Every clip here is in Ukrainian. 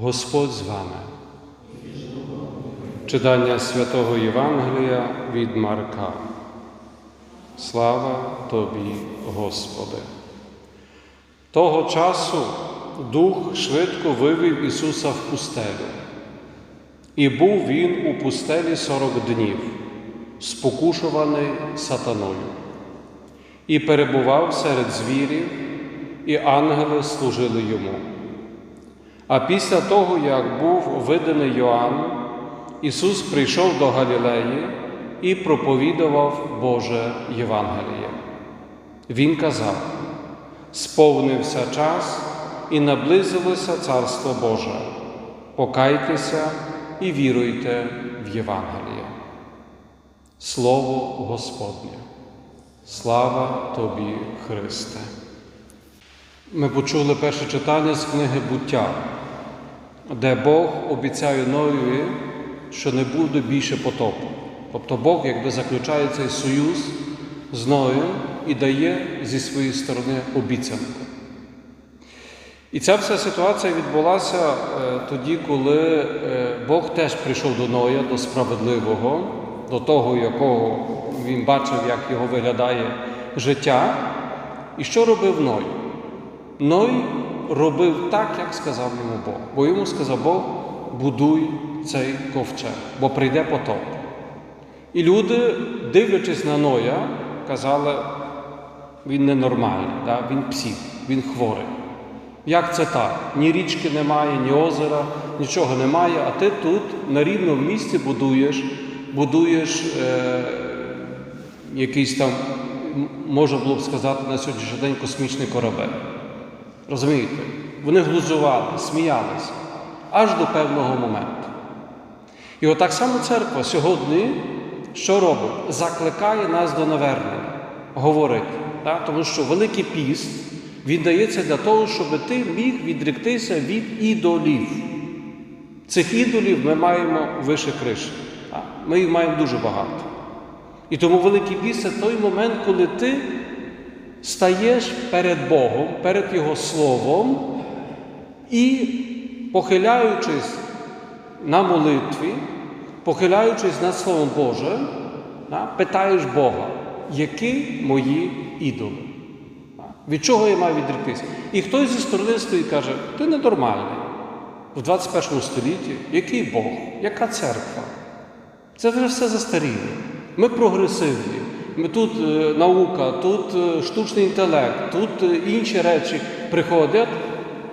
Господь з вами. Читання святого Євангелія від Марка. Слава тобі, Господи. Того часу Дух швидко вивів Ісуса в пустелю. І був він у пустелі сорок днів, спокушуваний сатаною, і перебував серед звірів, і ангели служили йому. А після того, як був виданий Йоанн, Ісус прийшов до Галілеї і проповідував Боже Євангеліє. Він казав: сповнився час і наблизилося Царство Боже. Покайтеся і віруйте в Євангеліє. Слово Господнє. Слава тобі, Христе! Ми почули перше читання з книги буття, де Бог обіцяє Ноєві, що не буде більше потопу. Тобто Бог якби заключає цей союз з Ноєм і дає зі своєї сторони обіцянку. І ця вся ситуація відбулася е, тоді, коли е, Бог теж прийшов до Ноя, до справедливого, до того, якого він бачив, як його виглядає життя. І що робив Ной? Ной робив так, як сказав йому Бог. Бо йому сказав Бог, будуй цей ковчег, бо прийде потоп. І люди, дивлячись на Ноя, казали, він ненормальний, да? він псих, він хворий. Як це так? Ні річки немає, ні озера, нічого немає, а ти тут на рівному місці будуєш, будуєш е, якийсь там, можна було б сказати, на сьогоднішній день космічний корабель. Розумієте? Вони глузували, сміялися аж до певного моменту. І отак само церква сьогодні що робить? Закликає нас до навернення, говорить, так? тому що Великий піст він дається для того, щоб ти міг відректися від ідолів. Цих ідолів ми маємо вище криші. Ми їх маємо дуже багато. І тому Великий піст це той момент, коли ти стаєш перед Богом, перед Його Словом і, похиляючись на молитві, похиляючись над Словом Божим, питаєш Бога, які мої ідоли? Від чого я маю відректися? І хтось зі сторони стоїть каже, ти ненормальний. В 21 столітті який Бог, яка церква? Це вже все застаріло. Ми прогресивні. Тут е, наука, тут е, штучний інтелект, тут е, інші речі приходять,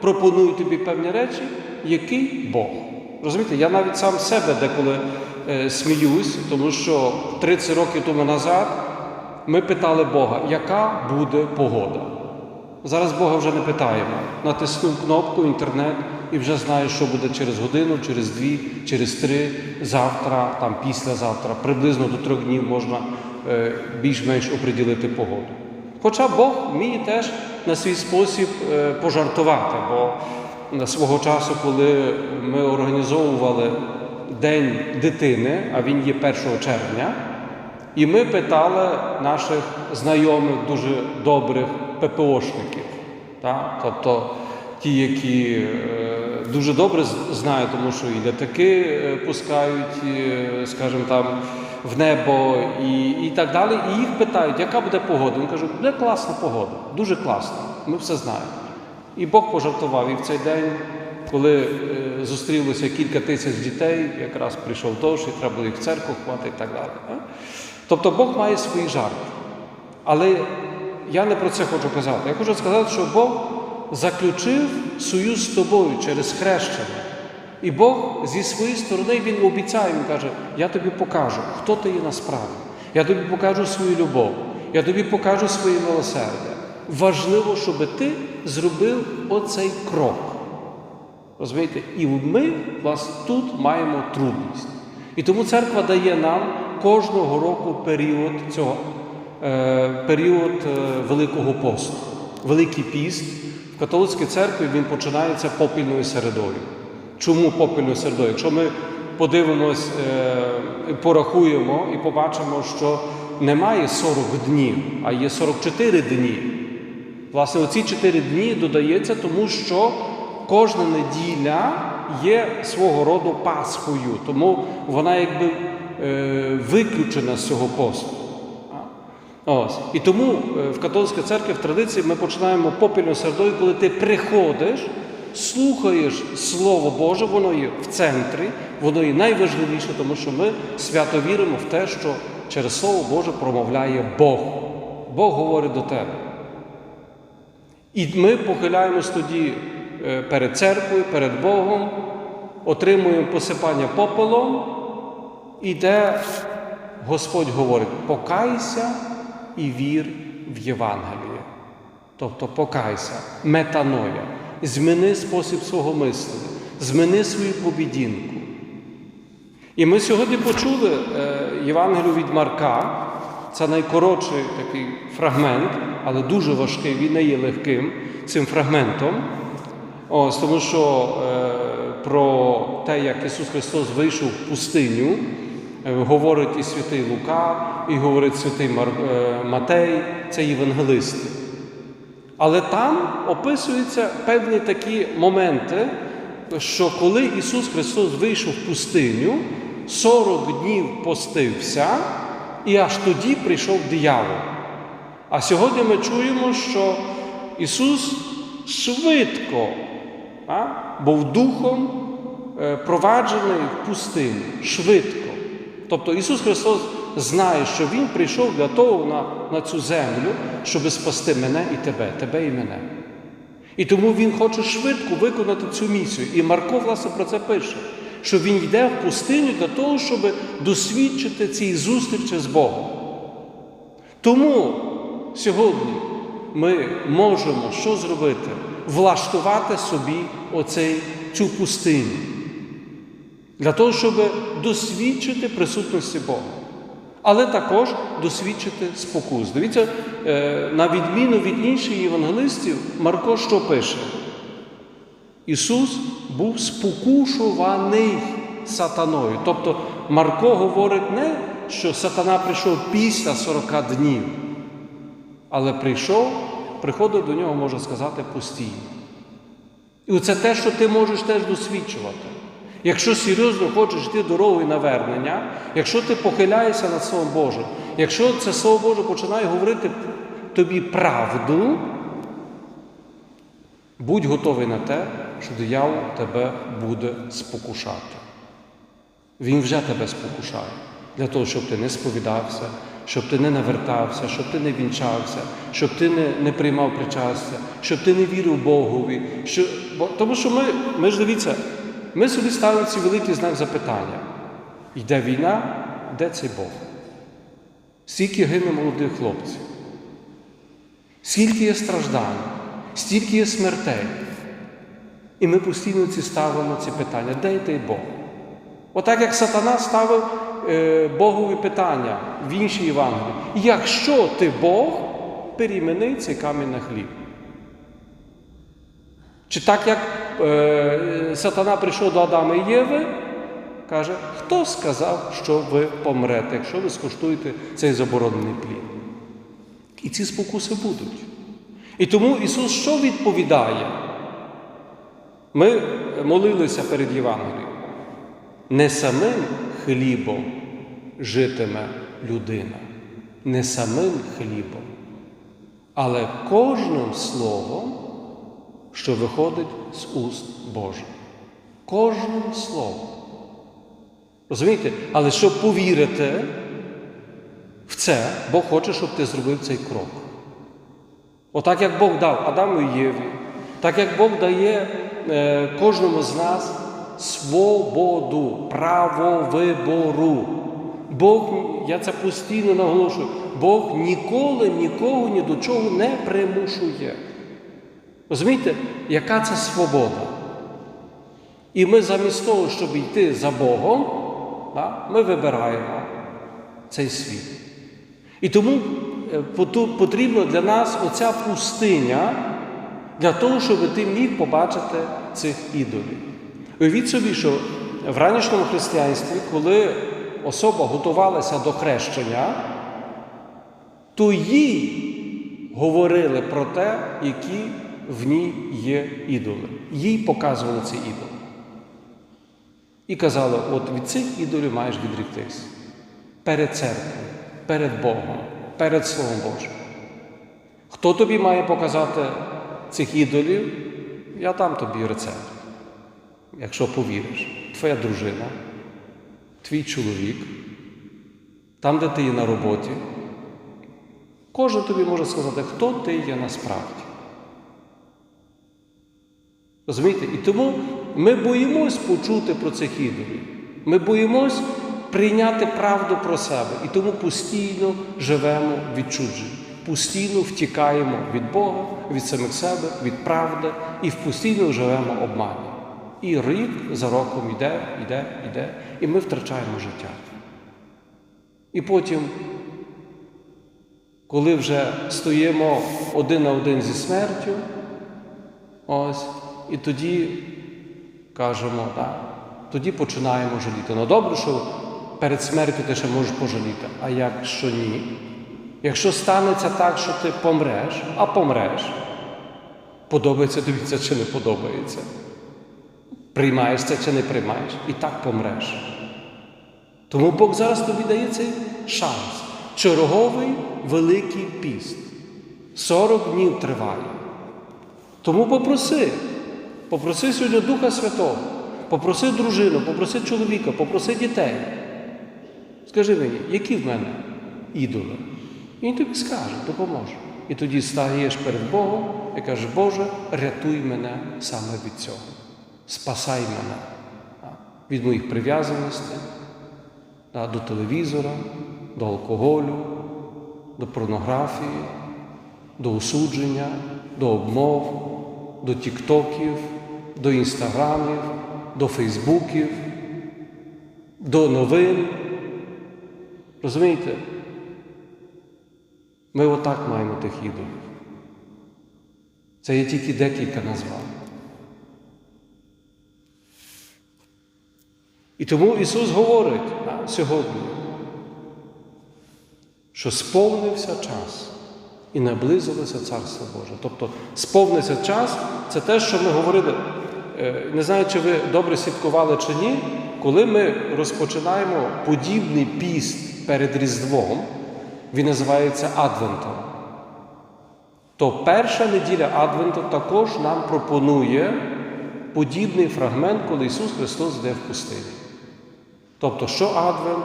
пропонують тобі певні речі, який Бог. Розумієте, я навіть сам себе деколи сміюсь, тому що 30 років тому назад ми питали Бога, яка буде погода. Зараз Бога вже не питаємо. Натиснув кнопку інтернет і вже знаєш, що буде через годину, через дві, через три, завтра, там післязавтра. Приблизно до трьох днів можна більш-менш оприділити погоду. Хоча Бог вміє теж на свій спосіб е, пожартувати, бо свого часу, коли ми організовували День дитини, а він є 1 червня, і ми питали наших знайомих, дуже добрих ППОшників, так? тобто ті, які е, дуже добре знають, тому що і літаки е, пускають, е, скажімо там, в небо і, і так далі. І їх питають, яка буде погода. Він каже, буде класна погода, дуже класна. Ми все знаємо. І Бог пожартував і в цей день, коли е, зустрілося кілька тисяч дітей, якраз прийшов дощ, і треба було їх в церкву ховати і так далі. Тобто Бог має свої жарти. Але я не про це хочу казати. Я хочу сказати, що Бог заключив союз з тобою через хрещення. І Бог зі своєї сторони Він обіцяє, Він каже, я тобі покажу, хто ти є насправді. Я тобі покажу свою любов, я тобі покажу своє милосердя. Важливо, щоб ти зробив оцей крок. Розумієте? І ми власне, тут маємо трудність. І тому церква дає нам кожного року період цього, е, період е, Великого посту. Великий піст в католицькій церкві він починається попільною середою. Чому попільною середою? Якщо ми подивимось, е, порахуємо і побачимо, що немає 40 днів, а є 44 дні. Власне, оці 4 дні додається, тому що кожна неділя є свого роду Пасхою, тому вона якби е, виключена з цього посту. Ось. І тому е, в католицькій церкві в традиції ми починаємо попільну середою, коли ти приходиш, слухаєш Слово Боже, воно є в центрі, воно є найважливіше, тому що ми свято віримо в те, що через Слово Боже промовляє Бог. Бог говорить до тебе. І ми похиляємось тоді е, перед церквою, перед Богом, отримуємо посипання попелом, і де Господь говорить: покайся і вір в Євангеліє. Тобто покайся, метаноя, зміни спосіб свого мислення, зміни свою поведінку. І ми сьогодні почули е, Євангелію від Марка. Це найкоротший такий фрагмент, але дуже важкий, він не є легким цим фрагментом. Ось, тому що е, про те, як Ісус Христос вийшов в пустиню, е, говорить і святий Лука, і говорить святий Мар, е, Матей, це євангелисти. Але там описуються певні такі моменти, що коли Ісус Христос вийшов в пустиню, 40 днів постився, і аж тоді прийшов диявол. А сьогодні ми чуємо, що Ісус швидко а, був духом е, проваджений в пустиню, швидко. Тобто Ісус Христос знає, що Він прийшов для того на, на цю землю, щоб спасти мене і тебе, тебе і мене. І тому Він хоче швидко виконати цю місію. І Марко, власне, про це пише, що він йде в пустиню для того, щоб досвідчити ці зустрічі з Богом. Тому сьогодні ми можемо що зробити? Влаштувати собі оцей, цю пустиню. Для того, щоб досвідчити присутності Бога. Але також досвідчити спокус. Дивіться, е, на відміну від інших євангелистів, Марко що пише? Ісус був спокушуваний сатаною. Тобто Марко говорить не, що сатана прийшов після 40 днів, але прийшов, приходив до нього, можна сказати, постійно. І оце те, що ти можеш теж досвідчувати. Якщо серйозно хочеш йти дорогою навернення, якщо ти похиляєшся над Словом Божим, якщо це Слово Боже починає говорити тобі правду, будь готовий на те, що диявол тебе буде спокушати. Він вже тебе спокушає для того, щоб ти не сповідався, щоб ти не навертався, щоб ти не вінчався, щоб ти не не приймав причастя, щоб ти не вірив Богові. Що, Тому що ми, ми ж дивіться, ми собі ставимо ці великий знак запитання. Йде війна, де цей Бог? Скільки гине молодих хлопців? Скільки є страждань, стільки є смертей. І ми постійно ці ставимо ці питання, де той Бог? Отак як сатана ставив е, Богові питання в іншій Євангелії. Якщо ти Бог, перімени цей камінь на хліб. Чи так як сатана прийшов до Адама і Єви, каже, хто сказав, що ви помрете, якщо ви скуштуєте цей заборонений плід? І ці спокуси будуть. І тому Ісус що відповідає? Ми молилися перед Євангелієм. Не самим хлібом житиме людина, не самим хлібом, але кожним словом, що виходить з уст Божих. Кожним словом. Розумієте? Але щоб повірити в це, Бог хоче, щоб ти зробив цей крок. Отак, як Бог дав Адаму і Єві, так як Бог дає е, кожному з нас свободу, право вибору. Бог, я це постійно наголошую, Бог ніколи нікого ні до чого не примушує. Розумієте, яка це свобода? І ми замість того, щоб йти за Богом, ми вибираємо цей світ. І тому е, потрібна для нас оця пустиня для того, щоб ти міг побачити цих ідолів. Уявіть собі, що в ранішньому християнстві, коли особа готувалася до хрещення, то їй говорили про те, які в ній є ідоли. Їй показували ці ідоли. І казали, от від цих ідолів маєш відріктись перед церквою, перед Богом, перед Словом Божим. Хто тобі має показати цих ідолів? Я дам тобі рецепт. Якщо повіриш, твоя дружина, твій чоловік, там, де ти є на роботі, кожен тобі може сказати, хто ти є насправді. Розумієте? І тому ми боїмось почути про цих ідолів. Ми боїмось прийняти правду про себе. І тому постійно живемо в відчудженні. Постійно втікаємо від Бога, від самих себе, від правди і постійно живемо обмані. І рік за роком йде, йде, йде, і ми втрачаємо життя. І потім, коли вже стоїмо один на один зі смертю, ось, і тоді кажемо, так, тоді починаємо жаліти. Ну добре, що перед смертю ти ще можеш пожаліти, а якщо ні? Якщо станеться так, що ти помреш, а помреш, подобається тобі це чи не подобається. Приймаєш це чи не приймаєш, і так помреш. Тому Бог зараз тобі дає цей шанс. Черговий великий піст. 40 днів триває. Тому попроси, попроси сьогодні Духа Святого, попроси дружину, попроси чоловіка, попроси дітей. Скажи мені, які в мене ідоли? І він тобі скаже, допоможе. І тоді стаєш перед Богом і кажеш, Боже, рятуй мене саме від цього. Спасай мене від моїх прив'язаностей до телевізора, до алкоголю, до порнографії, до осудження, до обмов, до тіктоків, до інстаграмів, до фейсбуків, до новин. Розумієте? Ми отак маємо тих ідолів. Це є тільки декілька названь. І тому Ісус говорить сьогодні, що сповнився час і наблизилося Царство Боже. Тобто сповнився час це те, що ми говорили. Е, Не знаю, чи ви добре слідкували чи ні, коли ми розпочинаємо подібний піст перед Різдвом, він називається Адвентом. То перша неділя Адвенту також нам пропонує подібний фрагмент, коли Ісус Христос йде в пустині. Тобто, що Адвент,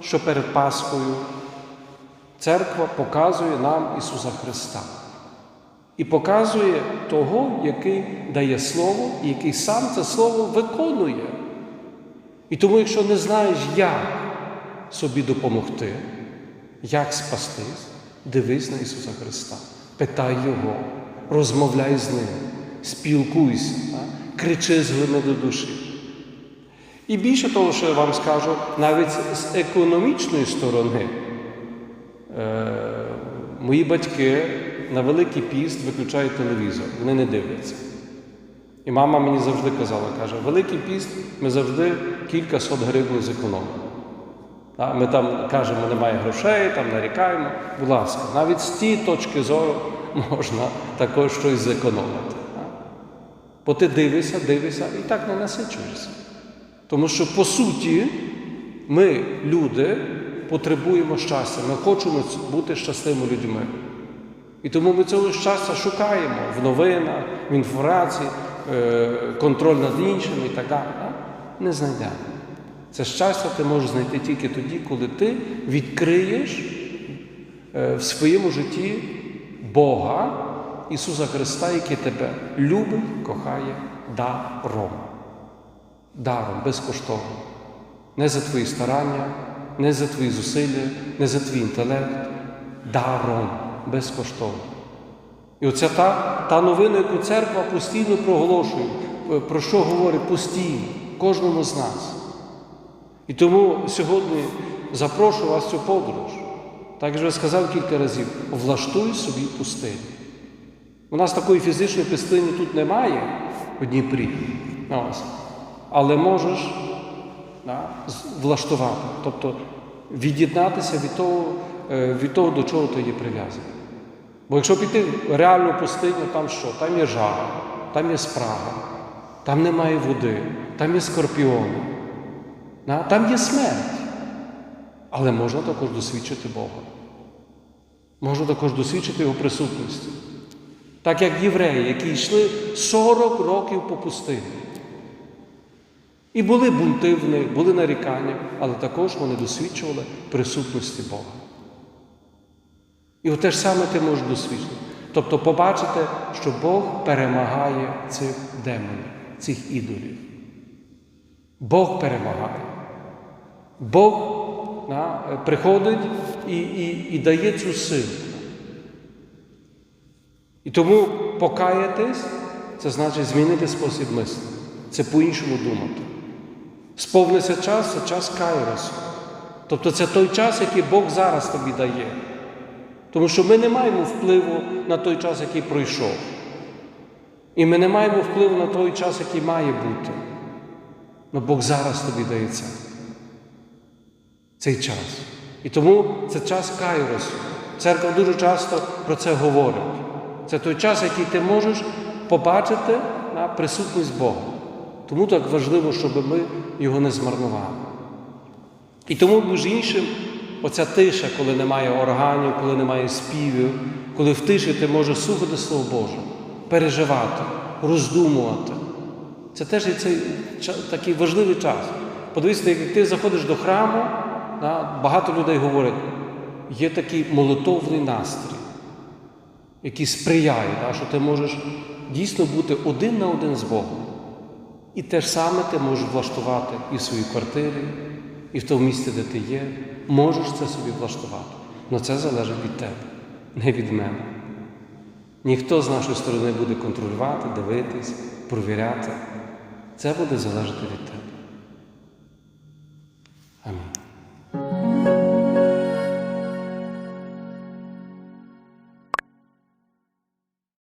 що перед Пасхою, церква показує нам Ісуса Христа. І показує того, який дає Слово, і який сам це Слово виконує. І тому, якщо не знаєш, як собі допомогти, як спастись, дивись на Ісуса Христа, питай Його, розмовляй з Ним, спілкуйся, кричи з глини до душі. І більше того, що я вам скажу, навіть з економічної сторони, мої батьки на Великий піст виключають телевізор, вони не дивляться. І мама мені завжди казала, каже, Великий піст ми завжди кілька сот гривень зекономимо. Ми там кажемо, немає грошей, там нарікаємо. Будь ласка, навіть з тієї точки зору можна також щось зекономити. Бо ти дивишся, дивишся і так не насичуєшся. Тому що, по суті, ми, люди, потребуємо щастя, ми хочемо бути щасливими людьми. І тому ми цього щастя шукаємо в новинах, в інформації, е, контроль над іншими і так далі. Не знайдемо. Це щастя ти можеш знайти тільки тоді, коли ти відкриєш е, в своєму житті Бога, Ісуса Христа, який тебе любить, кохає даром. Даром, безкоштовно. Не за твої старання, не за твої зусилля, не за твій інтелект, даром, безкоштовно. І оця та, та новина, яку церква постійно проголошує, про що говорить постійно, кожному з нас. І тому сьогодні запрошую вас цю подорож. Так як вже сказав кілька разів, влаштуй собі пустиню. У нас такої фізичної пустині тут немає в Дніпрі. Але можеш да, влаштувати, тобто від'єднатися від того, від того, до чого ти є прив'язаний. Бо якщо піти в реальну пустиню, там що? Там є жара, там є спрага, там немає води, там є скорпіони. На- Там є смерть. Але можна також досвідчити Бога. Можна також досвідчити Його присутності. Так як євреї, які йшли 40 років по пустині. І були бунти в них, були нарікання, але також вони досвідчували присутності Бога. І те ж саме ти можеш досвідчити. Тобто побачити, що Бог перемагає цих демонів, цих ідолів. Бог перемагає. Бог на, приходить і, і, і дає цю силу. І тому покаятись це значить змінити спосіб мислення. Це по-іншому думати. Сповниться час це час кайросу. Тобто це той час, який Бог зараз тобі дає. Тому що ми не маємо впливу на той час, який пройшов. І ми не маємо впливу на той час, який має бути. Але Бог зараз тобі дає це. Цей час. І тому це час кайросу. Церква дуже часто про це говорить. Це той час, який ти можеш побачити на присутність Бога. Тому так важливо, щоб ми його не змарнували. І тому, між іншим, оця тиша, коли немає органів, коли немає співів, коли в тиші ти можеш слухати Слово Боже, переживати, роздумувати. Це теж є цей такий важливий час. Подивіться, як ти заходиш до храму, багато людей говорять, є такий молитовний настрій, який сприяє, що ти можеш дійсно бути один на один з Богом. І те ж саме ти можеш влаштувати і в своїй квартирі, і в тому місці, де ти є. Можеш це собі влаштувати. Але це залежить від тебе, не від мене. Ніхто з нашої сторони буде контролювати, дивитись, провіряти. Це буде залежати від тебе.